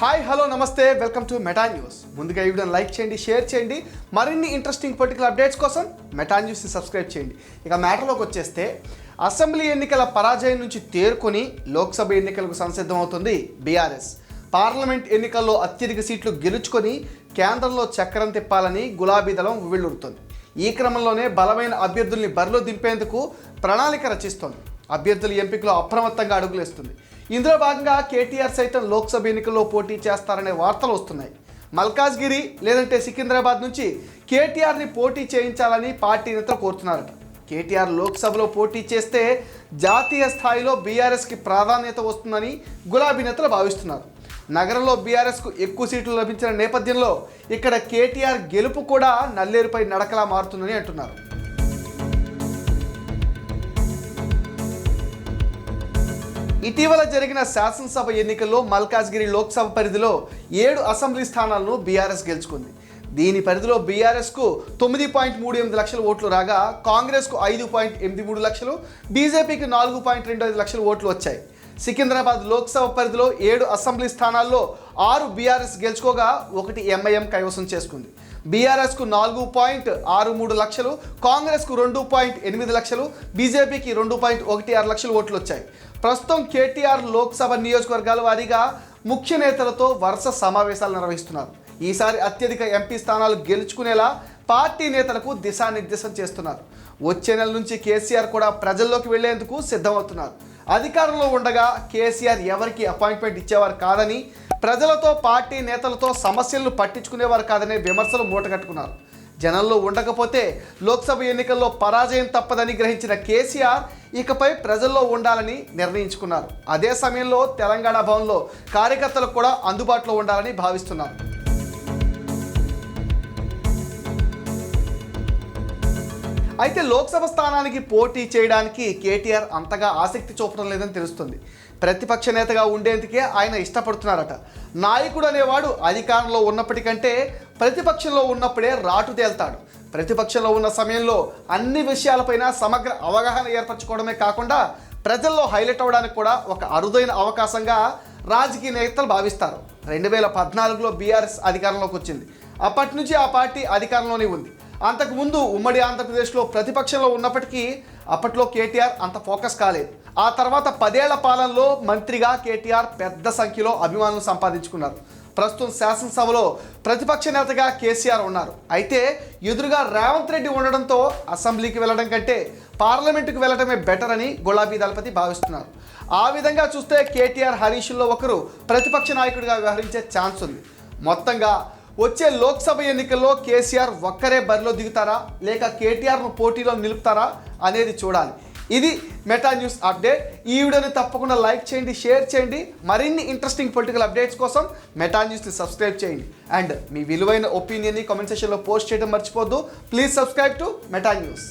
Hi hello namaste. Welcome to Meta News ముందుగా ఈ వీడియోని లైక్ చేయండి షేర్ చేయండి. మరిన్ని ఇంట్రెస్టింగ్ పొలిటికల్ అప్డేట్స్ కోసం మెటా న్యూస్ని సబ్స్క్రైబ్ చేయండి. ఇక మ్యాటర్లోకి వచ్చేస్తే అసెంబ్లీ ఎన్నికల పరాజయం నుంచి తేరుకొని లోక్సభ ఎన్నికలకు సంసిద్ధమవుతుంది బీఆర్ఎస్. పార్లమెంట్ ఎన్నికల్లో అత్యధిక సీట్లు గెలుచుకొని కేంద్రంలో చక్రం తిప్పాలని గులాబీ దళం ఉవ్విళ్ళూరుతోంది ఈ క్రమంలోనే బలమైన అభ్యర్థుల్ని బరిలో దింపేందుకు ప్రణాళిక రచిస్తోంది. అభ్యర్థుల ఎంపికలో అప్రమత్తంగా అడుగులేస్తుంది ఇందులో భాగంగా కేటీఆర్ సైతం లోక్సభ ఎన్నికల్లో పోటీ చేస్తారనే వార్తలు వస్తున్నాయి. మల్కాజ్గిరి లేదంటే సికింద్రాబాద్ నుంచి కేటీఆర్ని పోటీ చేయించాలని పార్టీ నేతలు కోరుతున్నారట. కేటీఆర్ లోక్సభలో పోటీ చేస్తే జాతీయ స్థాయిలో బీఆర్ఎస్కి ప్రాధాన్యత వస్తుందని గులాబీ నేతలు భావిస్తున్నారు. నగరంలో బీఆర్ఎస్కు ఎక్కువ సీట్లు లభించిన నేపథ్యంలో ఇక్కడ కేటీఆర్ గెలుపు కూడా నల్లేరుపై నడకలా మారుతుందని అంటున్నారు. ఇటీవల జరిగిన శాసనసభ ఎన్నికల్లో మల్కాజ్గిరి లోక్సభ పరిధిలో ఏడు అసెంబ్లీ స్థానాలను బీఆర్ఎస్ గెలుచుకుంది. దీని పరిధిలో బీఆర్ఎస్కు తొమ్మిది పాయింట్ మూడు ఎనిమిది లక్షల ఓట్లు రాగా కాంగ్రెస్కు ఐదు పాయింట్ ఎనిమిది మూడు లక్షలు బీజేపీకి నాలుగు పాయింట్ రెండు ఐదు లక్షల ఓట్లు వచ్చాయి. సికింద్రాబాద్ లోక్సభ పరిధిలో ఏడు అసెంబ్లీ స్థానాల్లో ఆరు బీఆర్ఎస్ గెలుచుకోగా ఒకటి ఎంఐఎం కైవసం చేసుకుంది. బీఆర్ఎస్కు నాలుగు పాయింట్ ఆరు మూడు లక్షలు కాంగ్రెస్కు రెండు పాయింట్ ఎనిమిది లక్షలు బీజేపీకి రెండు పాయింట్ ఒకటి ఆరు లక్షలు ఓట్లు వచ్చాయి. ప్రస్తుతం కేటీఆర్ లోక్సభ నియోజకవర్గాల వారీగా ముఖ్య నేతలతో వరుస సమావేశాలు నిర్వహిస్తున్నారు. ఈసారి అత్యధిక ఎంపీ స్థానాలు గెలుచుకునేలా పార్టీ నేతలకు దిశానిర్దేశం చేస్తున్నారు. వచ్చే నెల నుంచి కేసీఆర్ కూడా ప్రజల్లోకి వెళ్ళేందుకు సిద్ధమవుతున్నారు. అధికారంలో ఉండగా కేసీఆర్ ఎవరికి అపాయింట్మెంట్ ఇచ్చేవారు కాదని ప్రజలతో పార్టీ నేతలతో సమస్యలను పట్టించుకునేవారు కాదనే విమర్శలు మూటగట్టుకున్నారు. జనంలో ఉండకపోతే లోక్సభ ఎన్నికల్లో పరాజయం తప్పదని గ్రహించిన కేసీఆర్ ఇకపై ప్రజల్లో ఉండాలని నిర్ణయించుకున్నారు. అదే సమయంలో తెలంగాణ భవన్లో కార్యకర్తలకు కూడా అందుబాటులో ఉండాలని భావిస్తున్నారు. అయితే లోక్సభ స్థానానికి పోటీ చేయడానికి కేటీఆర్ అంతగా ఆసక్తి చూపడం లేదని తెలుస్తుంది. ప్రతిపక్ష నేతగా ఉండేందుకే ఆయన ఇష్టపడుతున్నారట. నాయకుడు అనేవాడు అధికారంలో ఉన్నప్పటికంటే ప్రతిపక్షంలో ఉన్నప్పుడే రాటు తేల్తాడు. ప్రతిపక్షంలో ఉన్న సమయంలో అన్ని విషయాలపైన సమగ్ర అవగాహన ఏర్పరచుకోవడమే కాకుండా ప్రజల్లో హైలైట్ అవ్వడానికి కూడా ఒక అరుదైన అవకాశంగా రాజకీయ నేతలు భావిస్తారు. రెండు వేల పద్నాలుగులో బీఆర్ఎస్ అధికారంలోకి వచ్చింది. అప్పటి నుంచి ఆ పార్టీ అధికారంలోనే ఉంది. అంతకుముందు ఉమ్మడి ఆంధ్రప్రదేశ్లో ప్రతిపక్షంలో ఉన్నప్పటికీ అప్పట్లో కేటీఆర్ అంత ఫోకస్ కాలేదు. ఆ తర్వాత పదేళ్ళ పాలనలో మంత్రిగా కేటీఆర్ పెద్ద సంఖ్యలో అభిమానులు సంపాదించుకున్నారు. ప్రస్తుతం శాసనసభలో ప్రతిపక్ష నేతగా కేసీఆర్ ఉన్నారు. అయితే ఎదురుగా రేవంత్ రెడ్డి ఉండడంతో అసెంబ్లీకి వెళ్ళడం కంటే పార్లమెంటుకు వెళ్ళడమే బెటర్ అని గులాబీ దళపతి భావిస్తున్నారు. ఆ విధంగా చూస్తే కేటీఆర్ హరీష్లో ఒకరు ప్రతిపక్ష నాయకుడిగా వ్యవహరించే ఛాన్స్ ఉంది. మొత్తంగా వచ్చే లోక్సభ ఎన్నికల్లో కేసీఆర్ ఒక్కరే బరిలో దిగుతారా? లేక కేటీఆర్ను పోటీలో నిలుపుతారా అనేది చూడాలి. ఇది మెటా న్యూస్ అప్డేట్. ఈ వీడియోని తప్పకుండా లైక్ చేయండి షేర్ చేయండి. మరిన్ని ఇంట్రెస్టింగ్ పొలిటికల్ అప్డేట్స్ కోసం మెటా న్యూస్ని సబ్స్క్రైబ్ చేయండి. అండ్ మీ విలువైన ఒపీనియన్ని కామెంట్ సెషన్లో పోస్ట్ చేయడం మర్చిపోద్దు please subscribe to Meta News.